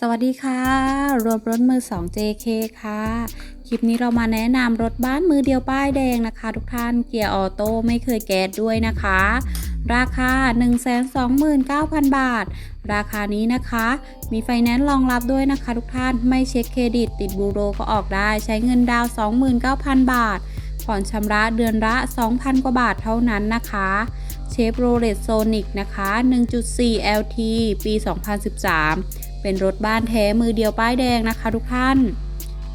สวัสดีค่ะ รวมรถมือ 2 JK ค่ะ คลิปนี้เรามาแนะนำรถบ้านมือเดียวป้ายแดงนะคะ ทุกท่านเกียร์ออโต้ไม่เคยแก๊สด้วยนะคะ ราคา 129,000 บาท ราคานี้นะคะ มีไฟแนนซ์รองรับด้วยนะคะ ทุกท่านไม่เช็คเครดิต ติดบูโรก็ออกได้ใช้เงินดาวน์29,000 บาท ผ่อนชำระเดือนละ 2,000 กว่าบาทเท่านั้นนะคะเชฟโรเลตโซนิกนะคะ 1.4 LT ปี 2013 เป็นรถบ้านแท้มือเดียวป้ายแดงนะคะทุกท่าน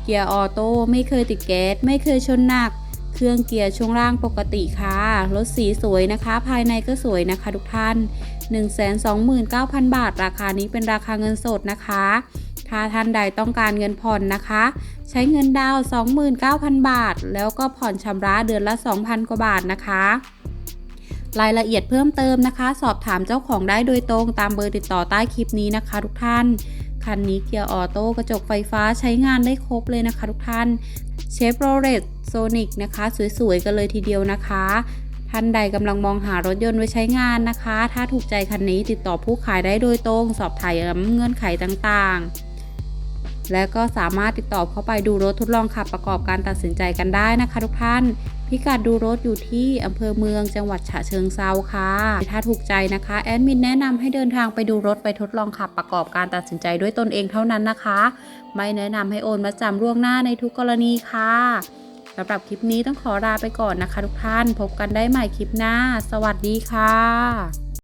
เกียร์ออโต้ไม่เคยติดแก๊สไม่เคยชนหนัก เครื่องเกียร์ช่วงล่างปกติค่ะ รถสีสวยนะคะ ภายในก็สวยนะคะทุกท่าน 129,000 บาท ราคานี้เป็นราคาเงินสดนะคะ ถ้าท่านใดต้องการเงินผ่อนนะคะ ใช้เงินดาวน์29,000 บาท แล้วก็ผ่อนชำระเดือนละ 2,000 กว่าบาทนะคะ รายละเอียดเพิ่มเติมนะคะ สอบถามเจ้าของได้โดยตรงตามเบอร์ติดต่อใต้คลิปนี้นะคะ ทุกท่าน คันนี้เกียร์ออโต้กระจกไฟฟ้าใช้งานได้ครบเลยนะคะ ทุกท่านเชฟโรเลตโซนิกนะคะ สวยๆ กันเลยทีเดียวนะคะท่านใดกำลังมองหารถยนต์ไว้ใช้งานนะคะ ถ้าถูกใจคันนี้ติดต่อผู้ขายได้โดยตรง สอบถามเงื่อนไขต่างๆ และก็สามารถติดต่อเข้าไปดูรถทดลองขับประกอบการตัดสินใจกันได้นะคะ ทุกท่าน พิกัดดูรถอยู่ที่อำเภอเมืองจังหวัดฉะเชิงเซาค่ะ ถ้าถูกใจนะคะแอดมินแนะนำให้เดินทางไปดูรถไปทดลองขับประกอบการตัดสินใจด้วยตนเองเท่านั้นนะคะ ไม่แนะนำให้โอนมาจำล่วงหน้าในทุกกรณีค่ะสำหรับคลิปนี้ต้องขอลาไปก่อนนะคะทุกท่าน พบกันได้ใหม่คลิปหน้า สวัสดีค่ะ